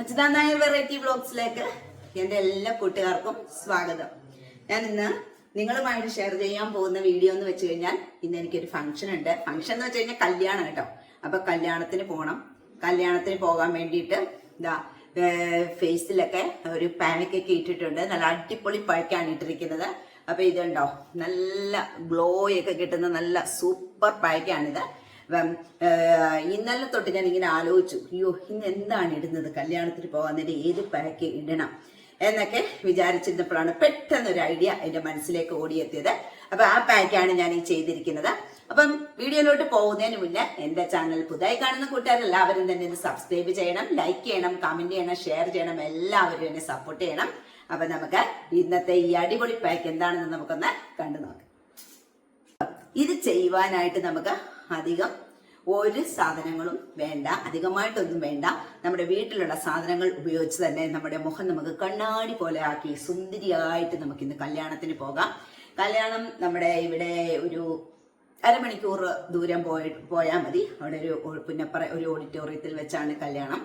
അച്യുതാ Nair variety ബ്ലോഗ്സിലേക്ക് എന്റെ എല്ലാ കൂട്ടുകാർക്കും സ്വാഗതം. ഞാൻ ഇന്ന് നിങ്ങളുമായിട്ട് ഷെയർ ചെയ്യാൻ പോകുന്ന വീഡിയോ എന്ന് വെച്ച് കഴിഞ്ഞാൽ ഇന്ന് എനിക്കൊരു ഫംഗ്ഷൻ ഉണ്ട്. ഫംഗ്ഷൻ എന്ന് വെച്ച് കഴിഞ്ഞാൽ കല്യാണം കേട്ടോ. അപ്പൊ കല്യാണത്തിന് പോകണം കല്യാണത്തിന് പോകാൻ വേണ്ടിയിട്ട് ഇതാ ഫേസിലൊക്കെ ഒരു പാനക്കൊക്കെ ഇട്ടിട്ടുണ്ട്. നല്ല അടിപൊളി പഴക്കാണ് ഇട്ടിരിക്കുന്നത്. അപ്പൊ ഇതുണ്ടോ? നല്ല ഗ്ലോ ഒക്കെ കിട്ടുന്ന നല്ല സൂപ്പർ പഴക്കാണിത്. ഇന്നലെ തൊട്ട് ഞാൻ ഇങ്ങനെ ആലോചിച്ചു അയ്യോ ഇന്ന് എന്താണ് ഇടുന്നത്? കല്യാണത്തിന് പോകാൻ ഏത് പാക്ക് ഇടണം? എന്നൊക്കെ വിചാരിച്ചിരുന്നപ്പോഴാണ് പെട്ടെന്ന് ഒരു ഐഡിയ എന്റെ മനസ്സിലേക്ക് ഓടിയെത്തിയത്. അപ്പൊ ആ പാക്കാണ് ഞാൻ ഈ ചെയ്തിരിക്കുന്നത്. അപ്പം വീഡിയോയിലോട്ട് പോകുന്നതിന് മുന്നേ എന്റെ ചാനൽ പുതുതായി കാണുന്ന കൂട്ടുകാരെല്ലാവരും തന്നെ ഇത് സബ്സ്ക്രൈബ് ചെയ്യണം ലൈക്ക് ചെയ്യണം കമന്റ് ചെയ്യണം ഷെയർ ചെയ്യണം എല്ലാവരും എന്നെ സപ്പോർട്ട് ചെയ്യണം. അപ്പൊ നമുക്ക് ഇന്നത്തെ ഈ അടിപൊളി പാക്ക് എന്താണെന്ന് നമുക്കൊന്ന് കണ്ടു നോക്കാം ഇത് ചെയ്യുവാനായിട്ട് നമുക്ക് അധികം ഒരു സാധനങ്ങളും വേണ്ട അധികമായിട്ടൊന്നും വേണ്ട. നമ്മുടെ വീട്ടിലുള്ള സാധനങ്ങൾ ഉപയോഗിച്ച് തന്നെ നമ്മുടെ മുഖം നമുക്ക് കണ്ണാടി പോലെ ആക്കി സുന്ദരിയായിട്ട് നമുക്ക് ഇന്ന് കല്യാണത്തിന് പോകാം. കല്യാണം നമ്മുടെ ഇവിടെ ഒരു അരമണിക്കൂർ ദൂരം പോയി പോയാൽ മതി. അവിടെ ഒരു പുന്നപ്പറ ഒരു ഓഡിറ്റോറിയത്തിൽ വെച്ചാണ് കല്യാണം.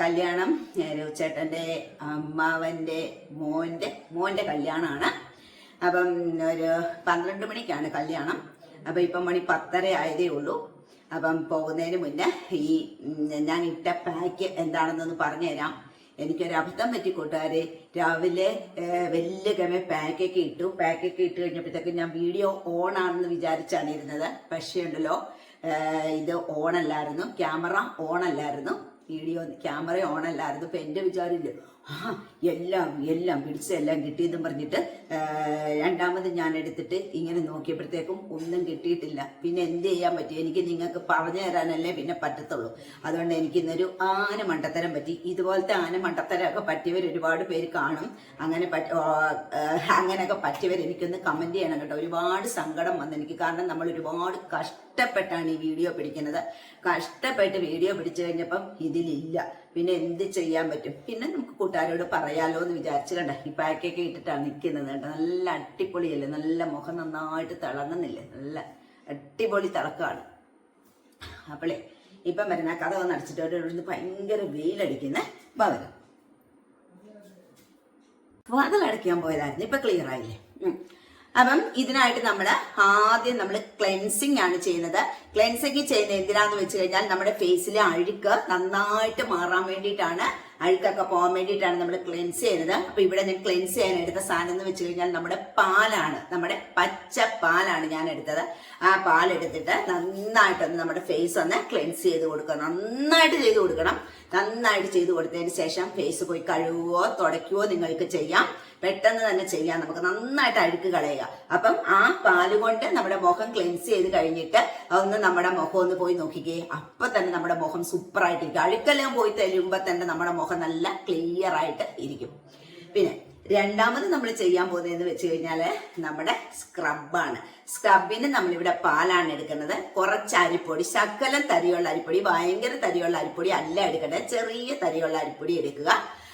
കല്യാണം ചേട്ടന്റെ അമ്മാവന്റെ മോന്റെ മോന്റെ കല്യാണമാണ്. അപ്പം ഒരു പന്ത്രണ്ട് മണിക്കാണ് കല്യാണം. അപ്പം ഇപ്പം മണി പത്തര ആയതേ ഉള്ളൂ. അപ്പം പോകുന്നതിന് മുന്നേ ഈ ഞാൻ ഇട്ട പാക്ക് എന്താണെന്നൊന്ന് പറഞ്ഞുതരാം. എനിക്കൊരു അബദ്ധം പറ്റി കൂട്ടുകാരെ. രാവിലെ വലിയ കമേ പാക്കൊക്കെ ഇട്ടു. പാക്കൊക്കെ ഇട്ട് കഴിഞ്ഞപ്പോഴത്തേക്ക് ഞാൻ വീഡിയോ ഓൺ ആണെന്ന് വിചാരിച്ചാണ് ഇരുന്നത്. പക്ഷേ ഉണ്ടല്ലോ ഇത് ഓൺ അല്ലായിരുന്നു. ക്യാമറ ഓൺ അല്ലായിരുന്നു. വീഡിയോ ക്യാമറ ഓൺ അല്ലായിരുന്നു ഇപ്പം എന്റെ വിചാരമില്ല. ആ എല്ലാം എല്ലാം പിടിച്ച് എല്ലാം കിട്ടിയെന്നും പറഞ്ഞിട്ട് രണ്ടാമത് ഞാൻ എടുത്തിട്ട് ഇങ്ങനെ നോക്കിയപ്പോഴത്തേക്കും ഒന്നും കിട്ടിയിട്ടില്ല. പിന്നെ എന്ത് ചെയ്യാൻ പറ്റി? എനിക്ക് നിങ്ങൾക്ക് പറഞ്ഞു തരാനല്ലേ പിന്നെ പറ്റത്തുള്ളൂ. അതുകൊണ്ട് എനിക്ക് ഇന്നൊരു ആന മണ്ടത്തരം പറ്റി. ഇതുപോലത്തെ ആന മണ്ടത്തരമൊക്കെ പറ്റിയവർ ഒരുപാട് പേര് കാണും. അങ്ങനെ അങ്ങനെയൊക്കെ പറ്റിയവർ എനിക്കൊന്ന് കമന്റ് ചെയ്യണം കേട്ടോ. ഒരുപാട് സങ്കടം വന്നെനിക്ക്. കാരണം നമ്മൾ ഒരുപാട് കഷ്ടപ്പെട്ടാണ് ഈ വീഡിയോ പിടിക്കുന്നത്. കഷ്ടപ്പെട്ട് വീഡിയോ പിടിച്ചു കഴിഞ്ഞപ്പം ഇതിലില്ല. പിന്നെ എന്ത് ചെയ്യാൻ പറ്റും? പിന്നെ നമുക്ക് കൂട്ടുകാരോട് പറയാലോ എന്ന് വിചാരിച്ചു കണ്ട ഈ പാക്കൊക്കെ ഇട്ടിട്ടാണ് നിൽക്കുന്നത് കേട്ടോ. നല്ല അടിപൊളിയല്ലേ? നല്ല മുഖം നന്നായിട്ട് തിളങ്ങുന്നില്ലേ? നല്ല അടിപൊളി തിളക്കമാണ്. അപ്പോളേ ഇപ്പം വരുന്ന കഥ വന്ന് അടിച്ചിട്ട് ഒരു ഭയങ്കര വെയിലടിക്കുന്ന ഭവനം വാതിലടയ്ക്കാൻ പോയതായിരുന്നു. ഇപ്പൊ ക്ലിയർ ആയില്ലേ. അപ്പം ഇതിനായിട്ട് നമ്മൾ ആദ്യം നമ്മൾ ക്ലെൻസിങ് ആണ് ചെയ്യുന്നത്. ക്ലെൻസിങ് ചെയ്യുന്നത് എന്തിനാന്ന് വെച്ച് കഴിഞ്ഞാൽ നമ്മുടെ ഫേസിലെ അഴുക്ക് നന്നായിട്ട് മാറാൻ വേണ്ടിയിട്ടാണ്. അഴുക്കൊക്കെ പോകാൻ വേണ്ടിയിട്ടാണ് നമ്മൾ ക്ലെൻസ് ചെയ്യുന്നത്. അപ്പൊ ഇവിടെ ഞാൻ ക്ലെൻസ് ചെയ്യാൻ എടുത്ത സാധനം എന്ന് വെച്ച് കഴിഞ്ഞാൽ നമ്മുടെ പാലാണ്. നമ്മുടെ പച്ച പാലാണ് ഞാൻ എടുത്തത്. ആ പാൽ എടുത്തിട്ട് നന്നായിട്ടൊന്ന് നമ്മുടെ ഫേസ് ഒന്ന് ക്ലെൻസ് ചെയ്ത് കൊടുക്കുക നന്നായിട്ട് ചെയ്ത് കൊടുക്കണം. നന്നായിട്ട് ചെയ്ത് കൊടുത്തതിന് ശേഷം ഫേസ് പോയി കഴുകുവോ തുടയ്ക്കുവോ നിങ്ങൾക്ക് ചെയ്യാം. പെട്ടെന്ന് തന്നെ ചെയ്യാം. നമുക്ക് നന്നായിട്ട് അഴുക്ക് കളയുക. അപ്പം ആ പാൽ കൊണ്ട് നമ്മുടെ മുഖം ക്ലെൻസ് ചെയ്ത് കഴിഞ്ഞിട്ട് ഒന്ന് നമ്മുടെ മുഖം ഒന്ന് പോയി നോക്കിക്കേ. അപ്പൊ തന്നെ നമ്മുടെ മുഖം സൂപ്പർ ആയിട്ടിരിക്കും. അഴുക്കെല്ലാം പോയി തരുമ്പോ തന്നെ നമ്മുടെ മുഖം നല്ല ക്ലിയർ ആയിട്ട് ഇരിക്കും. പിന്നെ രണ്ടാമത് നമ്മൾ ചെയ്യാൻ പോകുന്നതെന്ന് വെച്ച് കഴിഞ്ഞാൽ നമ്മുടെ സ്ക്രബാണ് സ്ക്രബിന് നമ്മളിവിടെ പാലാണ് എടുക്കുന്നത്. കുറച്ച് അരിപ്പൊടി ശകലം തരിയുള്ള അരിപ്പൊടി ഭയങ്കര തരിയുള്ള അരിപ്പൊടി അല്ല എടുക്കേണ്ടത്. ചെറിയ തരിയുള്ള അരിപ്പൊടി എടുക്കുക.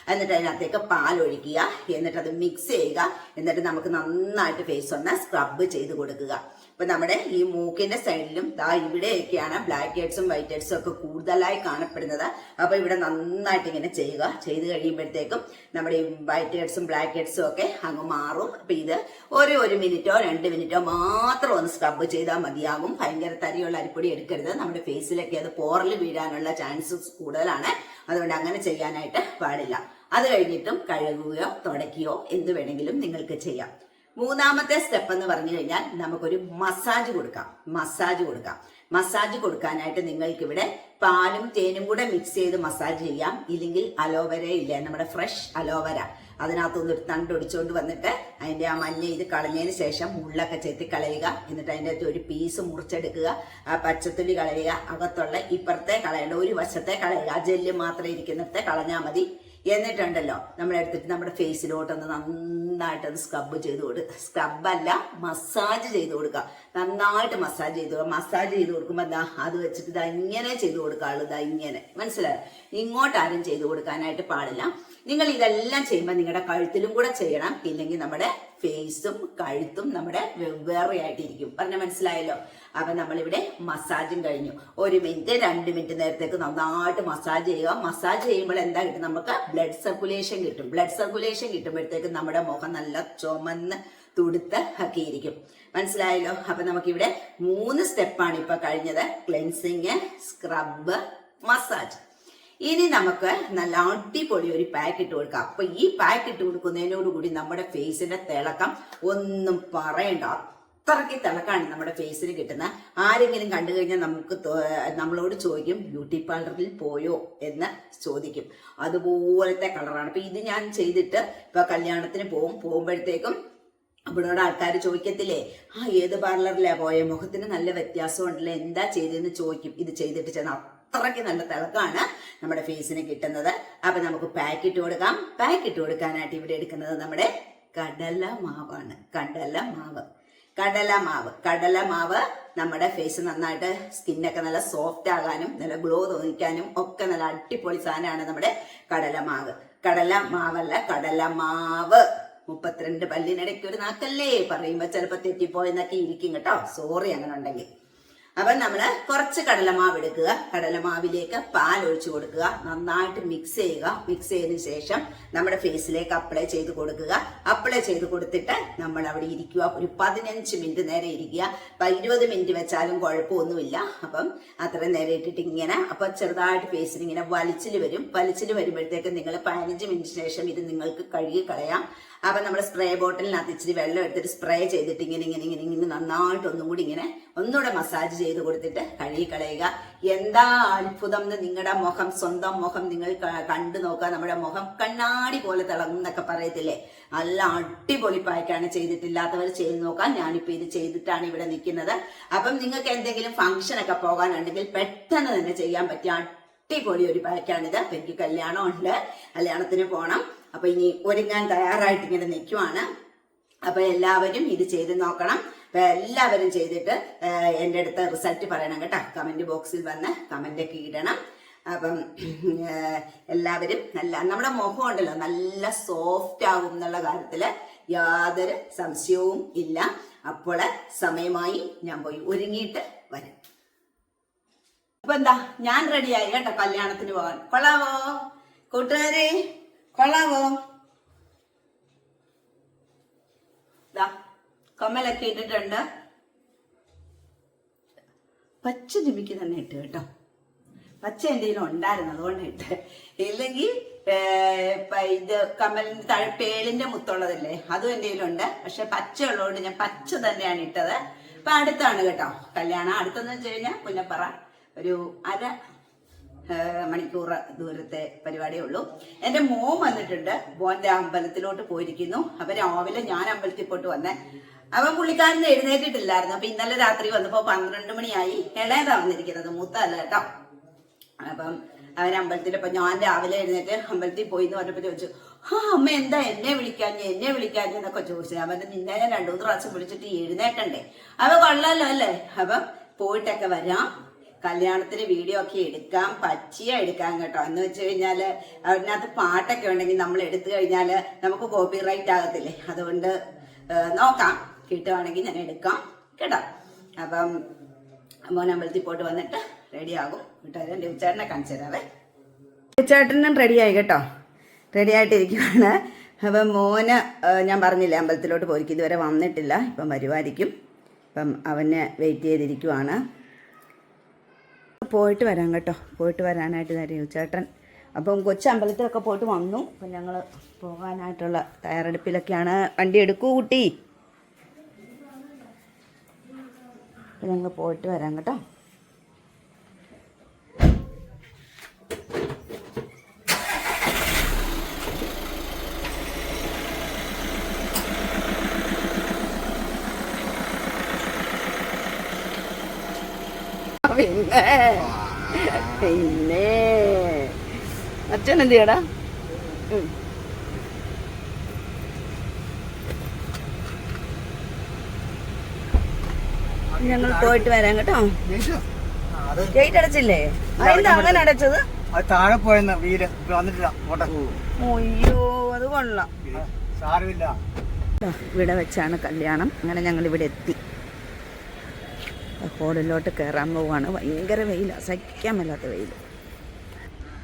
എന്നിട്ട് അതിനകത്തേക്ക് പാൽ ഒഴിക്കുക എന്നിട്ട് അത് മിക്സ് ചെയ്യുക എന്നിട്ട് നമുക്ക് നന്നായിട്ട് ഫേസ് ഒന്ന് സ്ക്രബ് ചെയ്ത് കൊടുക്കുക. ഇപ്പൊ നമ്മുടെ ഈ മൂക്കിന്റെ സൈഡിലും ദാ ഇവിടെയൊക്കെയാണ് ബ്ലാക്ക് ഹെഡ്സും വൈറ്റ് ഹെഡ്സും ഒക്കെ കൂടുതലായി കാണപ്പെടുന്നത്. അപ്പൊ ഇവിടെ നന്നായിട്ട് ഇങ്ങനെ ചെയ്യുക. ചെയ്ത് കഴിയുമ്പോഴത്തേക്കും നമ്മുടെ ഈ വൈറ്റ് ഹെഡ്സും ബ്ലാക്ക് ഹെഡ്സും ഒക്കെ അങ്ങ് മാറും. അപ്പൊ ഇത് ഒരു ഒരു മിനിറ്റോ രണ്ട് മിനിറ്റോ മാത്രം ഒന്ന് സ്ക്രബ് ചെയ്താൽ മതിയാകും. ഭയങ്കര തരിയുള്ള അരിപ്പൊടി എടുക്കരുത്. നമ്മുടെ ഫേസിലൊക്കെ അത് പോറൽ വീഴാനുള്ള ചാൻസസ് കൂടുതലാണ്. അതുകൊണ്ട് അങ്ങനെ ചെയ്യാനായിട്ട് പാടില്ല. അത് കഴിഞ്ഞിട്ടും കഴുകുകയോ തുടയ്ക്കുകയോ എന്ത് വേണമെങ്കിലും നിങ്ങൾക്ക് ചെയ്യാം. മൂന്നാമത്തെ സ്റ്റെപ്പ് എന്ന് പറഞ്ഞു കഴിഞ്ഞാൽ നമുക്കൊരു മസാജ് കൊടുക്കാം. മസാജ് കൊടുക്കാം. മസാജ് കൊടുക്കാനായിട്ട് നിങ്ങൾക്ക് ഇവിടെ പാലും തേനും കൂടെ മിക്സ് ചെയ്ത് മസാജ് ചെയ്യാം. ഇല്ലെങ്കിൽ അലോവര ഇല്ല? നമ്മുടെ ഫ്രഷ് അലോവര അതിനകത്തൊന്ന് ഒരു തണ്ട് ഒടിച്ചുകൊണ്ട് വന്നിട്ട് അതിന്റെ ആ മഞ്ഞ ഇത് കളഞ്ഞതിന് ശേഷം മുള്ളൊക്കെ ചെത്തി കളയുക. എന്നിട്ട് അതിന്റെ അകത്ത് ഒരു പീസ് മുറിച്ചെടുക്കുക. ആ പച്ചത്തുള്ളി കളയുക. അകത്തുള്ള ഇപ്പുറത്തെ കളയേണ്ട ഒരു വശത്തെ കളയുക. ആ ജെല്ല് മാത്രം ഇരിക്കുന്നിടത്തെ കളഞ്ഞാൽ മതി. എന്നിട്ടുണ്ടല്ലോ നമ്മളെടുത്തിട്ട് നമ്മുടെ ഫേസിലോട്ടൊന്ന് നന്നായിട്ടൊന്ന് സ്ക്രബ് ചെയ്ത് കൊടുക്കുക സ്ക്രബല്ല മസാജ് ചെയ്ത് കൊടുക്കുക നന്നായിട്ട് മസാജ് ചെയ്ത് കൊടുക്കുക മസാജ് ചെയ്ത് കൊടുക്കുമ്പോൾ എന്താ? അത് വെച്ചിട്ട് ഇതാ ഇങ്ങനെ ചെയ്ത് കൊടുക്കാറുള്ളൂ ഇതാ ഇങ്ങനെ. മനസ്സിലായോ? ഇങ്ങോട്ട് ആരും ചെയ്ത് കൊടുക്കാനായിട്ട് പാടില്ല. നിങ്ങൾ ഇതെല്ലാം ചെയ്യുമ്പോൾ നിങ്ങളുടെ കഴുത്തിലും കൂടെ ചെയ്യണം. ഇല്ലെങ്കിൽ നമ്മുടെ ഫേസും കഴുത്തും നമ്മുടെ വെവ്വേറെ ആയിട്ടിരിക്കും പറഞ്ഞ മനസ്സിലായല്ലോ? അപ്പൊ നമ്മളിവിടെ മസാജും കഴിഞ്ഞു. ഒരു മിനിറ്റ് രണ്ട് മിനിറ്റ് നേരത്തേക്ക് നന്നായിട്ട് മസാജ് ചെയ്യുക. മസാജ് ചെയ്യുമ്പോൾ എന്താ കിട്ടും? നമുക്ക് ബ്ലഡ് സർക്കുലേഷൻ കിട്ടും. ബ്ലഡ് സർക്കുലേഷൻ കിട്ടുമ്പോഴത്തേക്ക് നമ്മുടെ മുഖം നല്ല ചുമന്ന് തുടുത്ത് ഒക്കെ ഇരിക്കും. മനസ്സിലായല്ലോ? അപ്പൊ നമുക്കിവിടെ മൂന്ന് സ്റ്റെപ്പാണ് ഇപ്പൊ കഴിഞ്ഞത്. ക്ലെൻസിങ് സ്ക്രബ് മസാജ് ഇനി നമുക്ക് നല്ല അടിപൊളി ഒരു പാക്ക് ഇട്ട് കൊടുക്കാം. അപ്പൊ ഈ പാക്ക് ഇട്ട് കൊടുക്കുന്നതിനോടുകൂടി നമ്മുടെ ഫേസിന്റെ തിളക്കം ഒന്നും പറയണ്ട. അത്രയ്ക്ക് തിളക്കാണ് നമ്മുടെ ഫേസിന് കിട്ടുന്ന. ആരെങ്കിലും കണ്ടു കഴിഞ്ഞാൽ നമുക്ക് നമ്മളോട് ചോദിക്കും ബ്യൂട്ടി പാർലറിൽ പോയോ? എന്ന് ചോദിക്കും. അതുപോലത്തെ കളറാണ് അപ്പൊ ഇത് ഞാൻ ചെയ്തിട്ട് ഇപ്പൊ കല്യാണത്തിന് പോകും പോകുമ്പോഴത്തേക്കും അവിടെയോട് ആൾക്കാർ ചോദിക്കത്തില്ലേ ആ ഏത് പാർലറിലാ പോയ? മുഖത്തിന് നല്ല വ്യത്യാസം ഉണ്ടല്ലോ എന്താ ചെയ്തതെന്ന് ചോദിക്കും. ഇത് ചെയ്തിട്ട് ചെന്ന അത്രയ്ക്ക് നല്ല തിളക്കാണ് നമ്മുടെ ഫേസിന് കിട്ടുന്നത്. അപ്പൊ നമുക്ക് പാക്ക് ഇട്ട് കൊടുക്കാം. പാക്ക് ഇട്ട് കൊടുക്കാനായിട്ട് ഇവിടെ എടുക്കുന്നത് നമ്മുടെ കടല മാവാണ് കടല മാവ് കടല മാവ് നമ്മുടെ ഫേസ് നന്നായിട്ട് സ്കിന്നൊക്കെ നല്ല സോഫ്റ്റ് ആകാനും നല്ല ഗ്ലോ തോന്നിക്കാനും ഒക്കെ നല്ല അടിപൊളി സാധനമാണ് നമ്മുടെ കടലമാവ്. കടലമാവല്ല കടലമാവ്. കടല മാവ് മുപ്പത്തിരണ്ട് പല്ലിനിടയ്ക്ക് ഒരു നാക്കല്ലേ? പറയുമ്പോ ചിലപ്പോ തെറ്റിപ്പോയെന്നൊക്കെ ഇരിക്കും കേട്ടോ. സോറി അങ്ങനെ ഉണ്ടെങ്കിൽ അപ്പൊ നമ്മൾ കുറച്ച് കടലമാവ് എടുക്കുക. കടലമാവിലേക്ക് പാൽ ഒഴിച്ചു കൊടുക്കുക. നന്നായിട്ട് മിക്സ് ചെയ്യുക. മിക്സ് ചെയ്തതിന് ശേഷം നമ്മുടെ ഫേസിലേക്ക് അപ്ലൈ ചെയ്ത് കൊടുക്കുക. അപ്ലൈ ചെയ്ത് കൊടുത്തിട്ട് നമ്മൾ അവിടെ ഇരിക്കുക. ഒരു പതിനഞ്ച് മിനിറ്റ് നേരെ ഇരിക്കുക. ഇരുപത് മിനിറ്റ് വെച്ചാലും കുഴപ്പമൊന്നുമില്ല. അപ്പം അത്രയും നേരം ഇട്ടിട്ട് ഇങ്ങനെ അപ്പൊ ചെറുതായിട്ട് ഫേസിന് ഇങ്ങനെ വലിച്ചിൽ വരും. വലിച്ചിൽ വരുമ്പോഴത്തേക്ക് നിങ്ങൾ പതിനഞ്ച് മിനിറ്റ് ശേഷം ഇത് നിങ്ങൾക്ക് കഴുകി കളയാം. അപ്പൊ നമ്മൾ സ്പ്രേ ബോട്ടിലിനകത്ത് ഇച്ചിരി വെള്ളം എടുത്തിട്ട് സ്പ്രേ ചെയ്തിട്ട് ഇങ്ങനെ ഇങ്ങനെ ഇങ്ങനെ ഇങ്ങനെ നന്നായിട്ട് ഒന്നും കൂടി ഇങ്ങനെ ഒന്നുകൂടെ മസാജ് ചെയ്ത് കൊടുത്തിട്ട് കഴുകി കളയുക. എന്താ അത്ഭുതം എന്ന് നിങ്ങളുടെ മുഖം സ്വന്തം മുഖം നിങ്ങൾ കണ്ടു നോക്കുക. നമ്മുടെ മുഖം കണ്ണാടി പോലെ തിളങ്ങും എന്നൊക്കെ പറയത്തില്ലേ? നല്ല അടിപൊളി പായ്ക്കാണ് ചെയ്തിട്ടില്ലാത്തവർ ചെയ്ത് നോക്കാം ഞാനിപ്പോ ഇത് ചെയ്തിട്ടാണ് ഇവിടെ നിൽക്കുന്നത്. അപ്പം നിങ്ങൾക്ക് എന്തെങ്കിലും ഫംഗ്ഷൻ ഒക്കെ പോകാനുണ്ടെങ്കിൽ പെട്ടെന്ന് തന്നെ ചെയ്യാൻ പറ്റിയ അടിപൊളി ഒരു പാക്കാണിത് അപ്പൊ എനിക്ക് കല്യാണം ഉണ്ട് കല്യാണത്തിന് പോണം. അപ്പൊ ഇനി ഒരുങ്ങാൻ തയ്യാറായിട്ട് ഇങ്ങനെ നിൽക്കുവാണ് അപ്പൊ എല്ലാവരും ഇത് ചെയ്ത് നോക്കണം. എല്ലാവരും ചെയ്തിട്ട് എന്റെ അടുത്ത് റിസൾട്ട് പറയണം കേട്ടോ. കമന്റ് ബോക്സിൽ വന്ന് കമന്റ് ഒക്കെ ഇടണം. അപ്പം എല്ലാവരും നല്ല നമ്മുടെ മുഖം ഉണ്ടല്ലോ നല്ല സോഫ്റ്റ് ആകും എന്നുള്ള കാര്യത്തിൽ യാതൊരു സംശയവും ഇല്ല. അപ്പോൾ സമയമായി ഞാൻ പോയി ഒരുങ്ങിയിട്ട് വരും. അപ്പൊ എന്താ ഞാൻ റെഡിയായി കേട്ടോ കല്യാണത്തിന് പോകാൻ. കൊള്ളാവോ? കൂട്ടുകാരെ? കൊള്ളാവോ? കമ്മലൊക്കെ ഇട്ടിട്ടുണ്ട്. പച്ച ജിമിക്ക് തന്നെ ഇട്ട് കേട്ടോ. പച്ച എന്തെങ്കിലും ഉണ്ടായിരുന്നു അതുകൊണ്ട് ഇട്ട്. ഇല്ലെങ്കിൽ ഇത് കമ്മലിന്റെ താഴെ പേളിന്റെ മുത്തുള്ളതല്ലേ അതും എന്തെങ്കിലും ഉണ്ട്. പക്ഷെ പച്ച ഉള്ളതുകൊണ്ട് ഞാൻ പച്ച തന്നെയാണ് ഇട്ടത്. അപ്പൊ അടുത്താണ് കേട്ടോ കല്യാണം. അടുത്തെന്ന് വെച്ച് കഴിഞ്ഞാൽ പുന്നപ്പറ ഒരു അര മണിക്കൂർ ദൂരത്തെ പരിപാടിയേ ഉള്ളൂ എന്റെ മോൻ വന്നിട്ടുണ്ട്. മോന്റെ അമ്പലത്തിലോട്ട് പോയിരിക്കുന്നു. അപ്പൊ രാവിലെ ഞാൻ അമ്പലത്തിൽ പോയിട്ട് വന്നേ. അവൻ പുള്ളിക്കാരൻ എഴുന്നേറ്റിട്ടില്ലായിരുന്നു. അപ്പൊ ഇന്നലെ രാത്രി വന്നപ്പോ പന്ത്രണ്ട് മണിയായി. ഇളയതാ വന്നിരിക്കുന്നത്? മൂത്തല്ല കേട്ടോ. അപ്പം അവൻ അമ്പലത്തിൽ അപ്പൊ ഞാൻ രാവിലെ എഴുന്നേറ്റ് അമ്പലത്തിൽ പോയി എന്ന് പറഞ്ഞപ്പോ ചോദിച്ചു ആ അമ്മ എന്താ എന്നെ വിളിക്കാൻ എന്നെ വിളിക്കാൻ എന്നൊക്കെ ചോദിച്ചു. അവൻ നിന്നെ ഞാൻ രണ്ടു മൂന്ന് പ്രാവശ്യം വിളിച്ചിട്ട് എഴുന്നേറ്റണ്ടേ? അവ കൊള്ളാലോ അല്ലേ? അപ്പം പോയിട്ടൊക്കെ വരാം. കല്യാണത്തിന് വീഡിയോ ഒക്കെ എടുക്കാം പച്ചിയ എടുക്കാൻ കേട്ടോ. എന്ന് വെച്ച് കഴിഞ്ഞാൽ അതിനകത്ത് പാട്ടൊക്കെ ഉണ്ടെങ്കിൽ നമ്മൾ എടുത്തു കഴിഞ്ഞാൽ നമുക്ക് കോപ്പി റൈറ്റ് ആകത്തില്ലേ? അതുകൊണ്ട് നോക്കാം. കിട്ടുവാണെങ്കിൽ ഞാൻ എടുക്കാം. കേട്ടോ? അപ്പം മോൻ അമ്പലത്തിൽ പോയിട്ട് വന്നിട്ട് റെഡി ആകും. കേട്ടോ? എന്റെ ഉച്ചേട്ടനെ കാണിച്ചു തരാവേ. ഉച്ചേട്ടനും റെഡിയായി കേട്ടോ. റെഡി ആയിട്ടിരിക്കുവാണ്. അപ്പം മോന് ഞാൻ പറഞ്ഞില്ല അമ്പലത്തിലോട്ട് പോയിരിക്കും. ഇതുവരെ വന്നിട്ടില്ല. ഇപ്പം വരുമായിരിക്കും അപ്പം അവനെ വെയിറ്റ് ചെയ്തിരിക്കുവാണ്. പോയിട്ട് വരാം കേട്ടോ. പോയിട്ട് വരാനായിട്ട് തരും ചേട്ടൻ. അപ്പം കൊച്ചു അമ്പലത്തിലൊക്കെ പോയിട്ട് വന്നു. അപ്പം ഞങ്ങൾ പോകാനായിട്ടുള്ള തയ്യാറെടുപ്പിലൊക്കെയാണ് വണ്ടി എടുക്കൂ കുട്ടി. അപ്പം ഞങ്ങൾ പോയിട്ട് വരാം കേട്ടോ. പിന്നെ അച്ഛൻ എന്ത് ചെയ്യടാ ഞങ്ങൾ പോയിട്ട് വരാം കേട്ടോ. ഗേറ്റ് അടച്ചില്ലേ? അതെന്താ അങ്ങനെ അടച്ചത്? താഴെ പോയെന്ന വീര് വന്നിട്ടില്ല അയ്യോ അത് കൊള്ളാം. സാരമില്ല. ഇവിടെ വെച്ചാണ് കല്യാണം. അങ്ങനെ ഞങ്ങൾ ഇവിടെ എത്തി. ഹോളിലോട്ട് കയറാൻ പോവാണ്. ഭയങ്കര വെയിൽ സഹിക്കാൻ മേലാത്ത വെയിൽ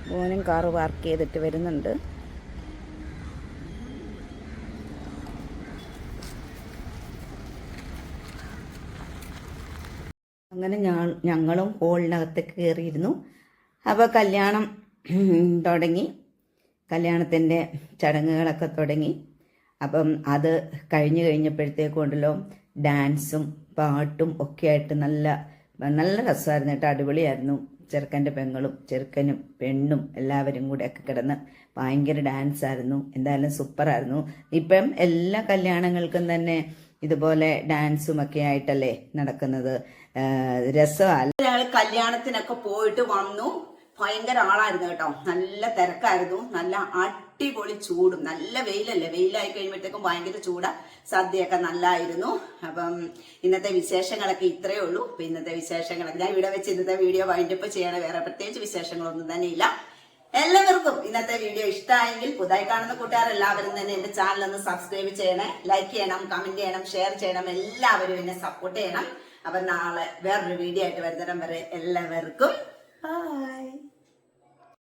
മോനും കാറ് പാർക്ക് ചെയ്തിട്ട് വരുന്നുണ്ട്. അങ്ങനെ ഞാൻ ഞങ്ങളും ഹോളിനകത്തേക്ക് കയറിയിരുന്നു. അപ്പോൾ കല്യാണം തുടങ്ങി. കല്യാണത്തിന്റെ ചടങ്ങുകളൊക്കെ തുടങ്ങി. അപ്പം അത് കഴിഞ്ഞു കഴിഞ്ഞപ്പോഴത്തേക്കുണ്ടല്ലോ ഡാൻസും പാട്ടും ഒക്കെ ആയിട്ട് നല്ല നല്ല രസമായിരുന്നു കേട്ടോ. അടിപൊളിയായിരുന്നു. ചെറുക്കന്റെ പെങ്ങളും ചെറുക്കനും പെണ്ണും എല്ലാവരും കൂടെ ഒക്കെ കിടന്ന് ഭയങ്കര ഡാൻസ് ആയിരുന്നു. എന്തായാലും സൂപ്പറായിരുന്നു ഇപ്പം എല്ലാ കല്യാണങ്ങൾക്കും തന്നെ ഇതുപോലെ ഡാൻസും ഒക്കെ ആയിട്ടല്ലേ നടക്കുന്നത്. രസമല്ല കല്യാണത്തിനൊക്കെ പോയിട്ട് വന്നു. ഭയങ്കര ആളായിരുന്നു കേട്ടോ. നല്ല തിരക്കായിരുന്നു. നല്ല അടിപൊളി ചൂടും. നല്ല വെയിലല്ലേ? വെയിലായി കഴിയുമ്പോഴത്തേക്കും ഭയങ്കര ചൂടാ. സദ്യയൊക്കെ നല്ലായിരുന്നു. അപ്പം ഇന്നത്തെ വിശേഷങ്ങളൊക്കെ ഇത്രയേ ഉള്ളൂ. അപ്പൊ ഇന്നത്തെ വിശേഷങ്ങളൊക്കെ ഞാൻ ഇവിടെ വെച്ച് ഇന്നത്തെ വീഡിയോ വൈൻഡപ്പ് ചെയ്യണം. വേറെ പ്രത്യേകിച്ച് വിശേഷങ്ങളൊന്നും തന്നെ ഇല്ല. എല്ലാവർക്കും ഇന്നത്തെ വീഡിയോ ഇഷ്ടമായെങ്കിൽ പുതായി കാണുന്ന കൂട്ടുകാർ എല്ലാവരും തന്നെ എന്റെ ചാനൽ ഒന്ന് സബ്സ്ക്രൈബ് ചെയ്യണേ. ലൈക്ക് ചെയ്യണം കമന്റ് ചെയ്യണം ഷെയർ ചെയ്യണം. എല്ലാവരും എന്നെ സപ്പോർട്ട് ചെയ്യണം. അപ്പൊ നാളെ വേറൊരു വീഡിയോ ആയിട്ട് വരുന്നിടം വരെ എല്ലാവർക്കും Bye.